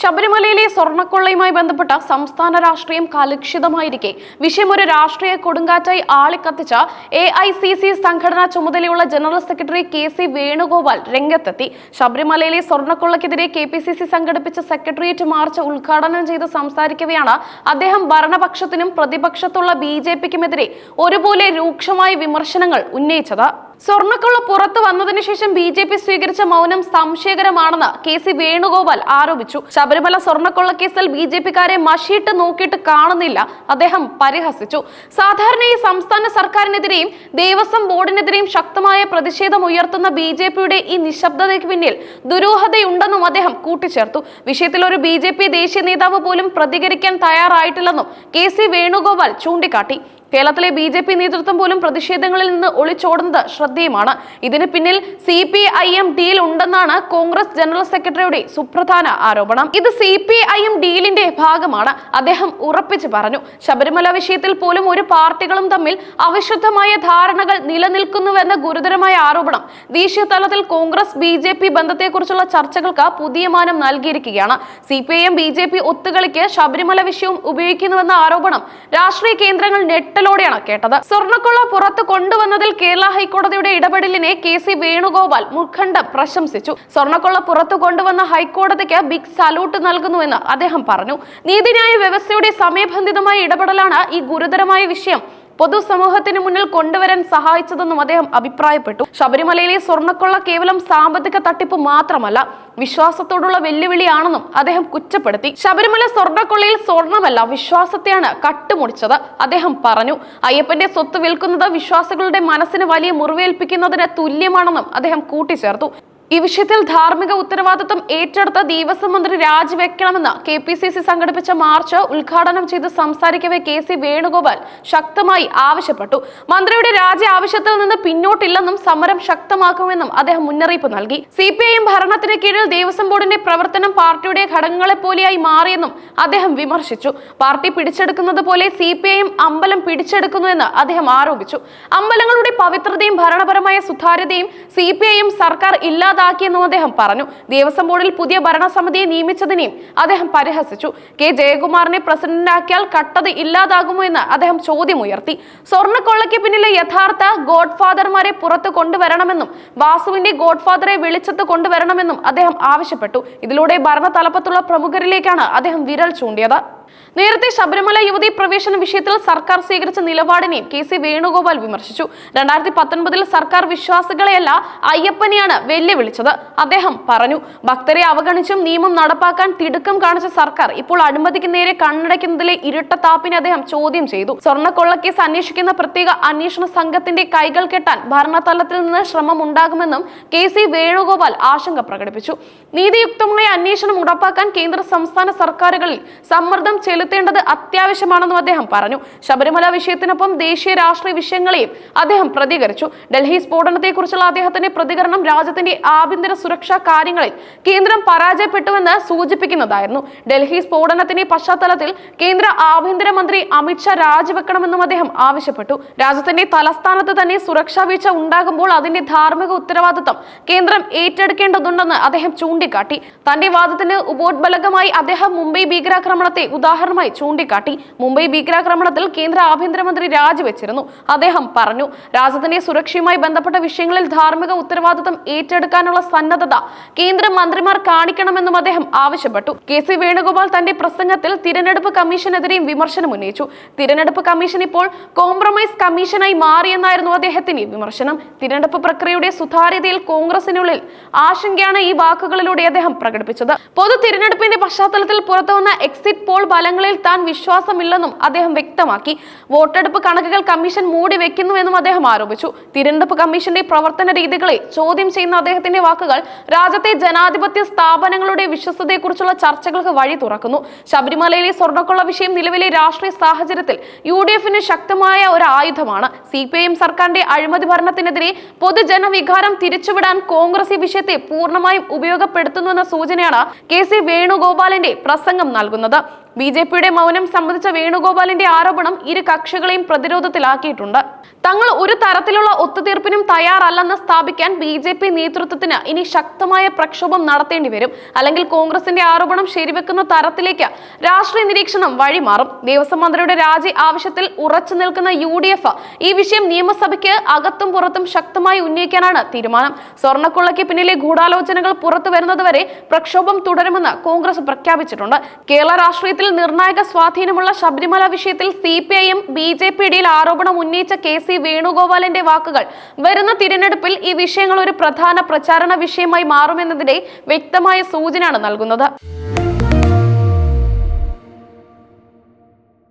ശബരിമലയിലെ സ്വർണക്കൊള്ളയുമായി ബന്ധപ്പെട്ട സംസ്ഥാന രാഷ്ട്രീയം കലുഷിതമായിരിക്കെ. വിഷയം ഒരു രാഷ്ട്രീയ കൊടുങ്കാറ്റായി ആളിക്കത്തിച്ച എ ഐ സി സി സംഘടനാ ചുമതലയുള്ള general secretary K C Venugopal രംഗത്തെത്തി. ശബരിമലയിലെ സ്വർണക്കൊള്ളയ്ക്കെതിരെ കെ പി സി സി സംഘടിപ്പിച്ച സെക്രട്ടേറിയറ്റ് മാർച്ച് ഉദ്ഘാടനം ചെയ്ത് സംസാരിക്കവെയാണ് അദ്ദേഹം. ഭരണപക്ഷത്തിനും പ്രതിപക്ഷത്തുള്ള ബി ജെ പിക്കുമെതിരെ ഒരുപോലെ രൂക്ഷമായ വിമർശനങ്ങൾ ഉന്നയിച്ചത്. സ്വർണക്കൊള്ള പുറത്തു വന്നതിനു ശേഷം ബി ജെ പി സ്വീകരിച്ച മൗനം സംശയകരമാണെന്ന് കെ സി വേണുഗോപാൽ ആരോപിച്ചു. ശബരിമല സ്വർണക്കൊള്ള കേസിൽ ബി ജെ പിക്കാരെ മഷിയിട്ട് നോക്കിയിട്ട് കാണുന്നില്ല. അദ്ദേഹം പരിഹസിച്ചു. സാധാരണ ഈ സംസ്ഥാന സർക്കാരിനെതിരെയും ദേവസ്വം ബോർഡിനെതിരെയും ശക്തമായ പ്രതിഷേധം ഉയർത്തുന്ന ബി ജെ പിയുടെ ഈ നിശബ്ദതയ്ക്ക് പിന്നിൽ ദുരൂഹതയുണ്ടെന്നും അദ്ദേഹം കൂട്ടിച്ചേർത്തു. വിഷയത്തിൽ ഒരു ബി ജെ പി ദേശീയ നേതാവ് പോലും പ്രതികരിക്കാൻ തയ്യാറായിട്ടില്ലെന്നും കെ സി വേണുഗോപാൽ ചൂണ്ടിക്കാട്ടി. കേരളത്തിലെ ബി ജെ പി നേതൃത്വം പോലും പ്രതിഷേധങ്ങളിൽ നിന്ന് ഒളിച്ചോടുന്നത് ശ്രദ്ധേയമാണ്. ഇതിന് പിന്നിൽ C P I M deal ഉണ്ടെന്നാണ് കോൺഗ്രസ് ജനറൽ സെക്രട്ടറിയുടെ സുപ്രധാന ആരോപണം. ഇത് സി പി ഐ എം ഡീലിന്റെ ഭാഗമാണ് അദ്ദേഹം ഉറപ്പിച്ചു പറഞ്ഞു. ശബരിമല വിഷയത്തിൽ പോലും ഒരു പാർട്ടികളും തമ്മിൽ അവിശുദ്ധമായ ധാരണകൾ നിലനിൽക്കുന്നുവെന്ന ഗുരുതരമായ ആരോപണം. ദേശീയ തലത്തിൽ കോൺഗ്രസ് ബി ജെ പി ബന്ധത്തെക്കുറിച്ചുള്ള ചർച്ചകൾക്ക് പുതിയ മാനം നൽകിയിരിക്കുകയാണ്. C P I M B J P ഒത്തുകളിക്ക് Sabarimala വിഷയവും ഉപയോഗിക്കുന്നുവെന്ന ആരോപണം രാഷ്ട്രീയ കേന്ദ്രങ്ങൾ ഞെട്ടലോടെയാണ് കേട്ടത്. സ്വർണക്കൊള്ള പുറത്തു കൊണ്ടുവന്നതിൽ കേരള ഹൈക്കോടതിയുടെ ഇടപെടലിനെ കെ സി വേണുഗോപാൽ മുഖണ്ഡം പ്രശംസിച്ചു. സ്വർണക്കൊള്ള പുറത്തു കൊണ്ടുവന്ന ഹൈക്കോടതിക്ക് ബിഗ് സല്യൂട്ട് നൽകുന്നുവെന്ന് അദ്ദേഹം പറഞ്ഞു. നീതിന്യായ വ്യവസ്ഥയുടെ സമയബന്ധിതമായ ഇടപെടലാണ് ഈ ഗുരുതരമായ വിഷയം പൊതുസമൂഹത്തിന് മുന്നിൽ കൊണ്ടുവരാൻ സഹായിച്ചതെന്നും അദ്ദേഹം അഭിപ്രായപ്പെട്ടു. ശബരിമലയിലെ സ്വർണക്കൊള്ള കേവലം സാമ്പത്തിക തട്ടിപ്പ് മാത്രമല്ല വിശ്വാസത്തോടുള്ള വെല്ലുവിളിയാണെന്നും അദ്ദേഹം കുറ്റപ്പെടുത്തി. ശബരിമല സ്വർണക്കൊള്ളയിൽ സ്വർണമല്ല വിശ്വാസത്തെയാണ് കട്ടുമുടിച്ചത് അദ്ദേഹം പറഞ്ഞു. അയ്യപ്പന്റെ സ്വത്ത് വിൽക്കുന്നത് വിശ്വാസികളുടെ മനസ്സിന് വലിയ മുറിവേൽപ്പിക്കുന്നതിന് തുല്യമാണെന്നും അദ്ദേഹം കൂട്ടിച്ചേർത്തു. ഈ വിഷയത്തിൽ ധാർമ്മിക ഉത്തരവാദിത്വം ഏറ്റെടുത്ത ദേവസ്വം മന്ത്രി രാജിവെക്കണമെന്ന് കെ പി സി സി സംഘടിപ്പിച്ച മാർച്ച് ഉദ്ഘാടനം ചെയ്ത് സംസാരിക്കവെ കെ സി വേണുഗോപാൽ ശക്തമായി ആവശ്യപ്പെട്ടു. മന്ത്രിയുടെ രാജി ആവശ്യത്തിൽ നിന്ന് പിന്നോട്ടില്ലെന്നും സമരം ശക്തമാക്കുമെന്നും അദ്ദേഹം മുന്നറിയിപ്പ് നൽകി. സി പി ഐ എം ഭരണത്തിന് കീഴിൽ ദേവസ്വം ബോർഡിന്റെ പ്രവർത്തനം പാർട്ടിയുടെ ഘടകങ്ങളെ പോലെയായി മാറിയെന്നും അദ്ദേഹം വിമർശിച്ചു. പാർട്ടി പിടിച്ചെടുക്കുന്നത് പോലെ സി പി ഐ എം അമ്പലം പിടിച്ചെടുക്കുന്നുവെന്ന് അദ്ദേഹം ആരോപിച്ചു. അമ്പലങ്ങളുടെ പവിത്രതയും ഭരണപരമായ സുതാര്യതയും സി പി ഐ എം സർക്കാർ ഇല്ലാതാക്കിയെന്നും അദ്ദേഹം പറഞ്ഞു. ദേവസ്വം ബോർഡിൽ പുതിയ ഭരണസമിതിയെ നിയമിച്ചതിനെയും അദ്ദേഹം പരിഹസിച്ചു. കെ. ജയകുമാറിനെ പ്രസിഡന്റാക്കിയാൽ കട്ടത് ഇല്ലാതാകുമോ എന്ന് അദ്ദേഹം ചോദ്യമുയർത്തി. സ്വർണക്കൊള്ളയ്ക്ക് പിന്നിലെ യഥാർത്ഥ ഗോഡ്ഫാദർമാരെ പുറത്തു കൊണ്ടുവരണമെന്നും വാസുവിന്റെ ഗോഡ്ഫാദറെ വെളിച്ചത്ത് കൊണ്ടുവരണമെന്നും അദ്ദേഹം ആവശ്യപ്പെട്ടു. ഇതിലൂടെ ഭരണ തലപ്പത്തുള്ള പ്രമുഖരിലേക്കാണ് അദ്ദേഹം വിരൽ ചൂണ്ടിയത്. നേരത്തെ ശബരിമല യുവതി പ്രവേശന വിഷയത്തിൽ സർക്കാർ സ്വീകരിച്ച നിലപാടിനെയും കെ സി വേണുഗോപാൽ വിമർശിച്ചു. രണ്ടായിരത്തി പത്തൊൻപതിൽ സർക്കാർ വിശ്വാസികളെയല്ല അയ്യപ്പനെയാണ് വെല്ലുവിളിച്ചത്. അദ്ദേഹം പറഞ്ഞു ഭക്തരെ അവഗണിച്ചും നിയമം നടപ്പാക്കാൻ തിടുക്കം കാണിച്ച സർക്കാർ ഇപ്പോൾ അഴിമതിക്ക് നേരെ കണ്ണടയ്ക്കുന്നതിലെ ഇരട്ടത്താപ്പിനെ അദ്ദേഹം ചോദ്യം ചെയ്തു. സ്വർണക്കൊള്ളക്കേസ് അന്വേഷിക്കുന്ന പ്രത്യേക അന്വേഷണ സംഘത്തിന്റെ കൈകൾ കെട്ടാൻ ഭരണതലത്തിൽ നിന്ന് ശ്രമം ഉണ്ടാകുമെന്നും കെ സി വേണുഗോപാൽ ആശങ്ക പ്രകടിപ്പിച്ചു. നീതിയുക്തമായ അന്വേഷണം ഉറപ്പാക്കാൻ കേന്ദ്ര സംസ്ഥാന സർക്കാരുകളിൽ സമ്മർദ്ദം ചെലുത്തേണ്ടത് അത്യാവശ്യമാണെന്നും അദ്ദേഹം പറഞ്ഞു. ശബരിമല വിഷയത്തിനൊപ്പം ദേശീയ രാഷ്ട്രീയ വിഷയങ്ങളെയും അദ്ദേഹം പ്രതികരിച്ചു. ഡൽഹി സ്ഫോടനത്തെക്കുറിച്ചുള്ള അദ്ദേഹത്തിന്റെ പ്രതികരണം രാജ്യത്തിന്റെ ആഭ്യന്തര സുരക്ഷാ കാര്യങ്ങളിൽ കേന്ദ്രം പരാജയപ്പെട്ടുവെന്ന് സൂചിപ്പിക്കുന്നതായിരുന്നു. ഡൽഹി സ്ഫോടനത്തിന്റെ പശ്ചാത്തലത്തിൽ കേന്ദ്ര ആഭ്യന്തരമന്ത്രി അമിത്ഷാ രാജിവെക്കണമെന്നും അദ്ദേഹം ആവശ്യപ്പെട്ടു. രാജ്യത്തിന്റെ തലസ്ഥാനത്ത് തന്നെ സുരക്ഷാ വീഴ്ച ഉണ്ടാകുമ്പോൾ അതിന്റെ ധാർമ്മിക ഉത്തരവാദിത്തം കേന്ദ്രം ഏറ്റെടുക്കേണ്ടതുണ്ടെന്ന് അദ്ദേഹം ചൂണ്ടിക്കാട്ടി. തന്റെ വാദത്തിന് ഉപോത്ബലകമായി അദ്ദേഹം മുംബൈ ഭീകരാക്രമണത്തെ ഉദാഹരണമായി ചൂണ്ടിക്കാട്ടി മുംബൈ ഭീകരാക്രമണത്തിൽ കേന്ദ്ര ആഭ്യന്തരമന്ത്രി രാജിവെച്ചിരുന്നു. അദ്ദേഹം പറഞ്ഞു രാജ്യത്തിന്റെ സുരക്ഷയുമായി ബന്ധപ്പെട്ട വിഷയങ്ങളിൽ ധാർമ്മിക ഉത്തരവാദിത്തം ഏറ്റെടുക്കാനുള്ള സന്നദ്ധത കേന്ദ്ര മന്ത്രിമാർ കാണിക്കണമെന്നും അദ്ദേഹം ആവശ്യപ്പെട്ടു. കെ. സി. വേണുഗോപാൽ തന്റെ പ്രസംഗത്തിൽ തിരഞ്ഞെടുപ്പ് കമ്മീഷനെതിരെയും വിമർശനം ഉന്നയിച്ചു. തിരഞ്ഞെടുപ്പ് കമ്മീഷൻ ഇപ്പോൾ കോംപ്രമൈസ് കമ്മീഷനായി മാറിയെന്നായിരുന്നു അദ്ദേഹത്തിന്റെ വിമർശനം. തിരഞ്ഞെടുപ്പ് പ്രക്രിയയുടെ സുതാര്യതയിൽ കോൺഗ്രസിനുള്ളിൽ ആശങ്കയാണ് ഈ വാക്കുകളിലൂടെ അദ്ദേഹം പ്രകടിപ്പിച്ചത്. പൊതു തിരഞ്ഞെടുപ്പിന്റെ പശ്ചാത്തലത്തിൽ പുറത്തുവന്ന എക്സിറ്റ് പോൾ ഫലങ്ങളിൽ താൻ വിശ്വാസമില്ലെന്നും അദ്ദേഹം വ്യക്തമാക്കി. വോട്ടെടുപ്പ് കണക്കുകൾ കമ്മീഷൻ മൂടി വെക്കുന്നുവെന്നും അദ്ദേഹം ആരോപിച്ചു. തിരഞ്ഞെടുപ്പ് കമ്മീഷന്റെ പ്രവർത്തന രീതികളെ ചോദ്യം ചെയ്യുന്ന അദ്ദേഹത്തിന്റെ വാക്കുകൾ രാജ്യത്തെ ജനാധിപത്യ സ്ഥാപനങ്ങളുടെ വിശ്വസ്തതയെക്കുറിച്ചുള്ള ചർച്ചകൾക്ക് വഴി തുറക്കുന്നു. ശബരിമലയിലെ സ്വർണക്കൊള്ള വിഷയം നിലവിലെ രാഷ്ട്രീയ സാഹചര്യത്തിൽ യു ഡി എഫിന് ശക്തമായ ഒരു ആയുധമാണ്. സി പി ഐ എം സർക്കാരിന്റെ അഴിമതി ഭരണത്തിനെതിരെ പൊതുജനവികാരം തിരിച്ചുവിടാൻ കോൺഗ്രസ് ഈ വിഷയത്തെ പൂർണമായും ഉപയോഗപ്പെടുത്തുന്നുവെന്ന സൂചനയാണ് കെ സി വേണുഗോപാലിന്റെ പ്രസംഗം നൽകുന്നത്. ബി ജെ പിയുടെ മൗനം സംബന്ധിച്ച വേണുഗോപാലിന്റെ ആരോപണം ഇരു കക്ഷികളെയും പ്രതിരോധത്തിലാക്കിയിട്ടുണ്ട്. തങ്ങൾ ഒരു തരത്തിലുള്ള ഒത്തുതീർപ്പിനും തയ്യാറല്ലെന്ന് സ്ഥാപിക്കാൻ ബി ജെ പി നേതൃത്വത്തിന് ഇനി ശക്തമായ പ്രക്ഷോഭം നടത്തേണ്ടി വരും. അല്ലെങ്കിൽ കോൺഗ്രസിന്റെ ആരോപണം ശരിവെക്കുന്ന തരത്തിലേക്ക് രാഷ്ട്രീയ നിരീക്ഷണം വഴിമാറും. ദേവസ്വം മന്ത്രിയുടെ രാജി ആവശ്യത്തിൽ ഉറച്ചു നിൽക്കുന്ന യു ഈ വിഷയം നിയമസഭയ്ക്ക് അകത്തും പുറത്തും ശക്തമായി ഉന്നയിക്കാനാണ് തീരുമാനം. സ്വർണക്കൊള്ളയ്ക്ക് പിന്നിലെ ഗൂഢാലോചനകൾ പുറത്തു വരുന്നതുവരെ പ്രക്ഷോഭം തുടരുമെന്ന് കോൺഗ്രസ് പ്രഖ്യാപിച്ചിട്ടുണ്ട്. കേരള രാഷ്ട്രീയത്തിൽ നിർണായക സ്വാധീനമുള്ള ശബരിമല വിഷയത്തിൽ C P I M B J P ഇടയിൽ ആരോപണം ഉന്നയിച്ച കെ സി വേണുഗോപാലിന്റെ വാക്കുകൾ. വരുന്ന തിരഞ്ഞെടുപ്പിൽ ഈ വിഷയങ്ങൾ ഒരു പ്രധാന പ്രചാരണ വിഷയമായി മാറുമെന്നതിന്റെ വ്യക്തമായ സൂചനയാണ് നൽകുന്നത്.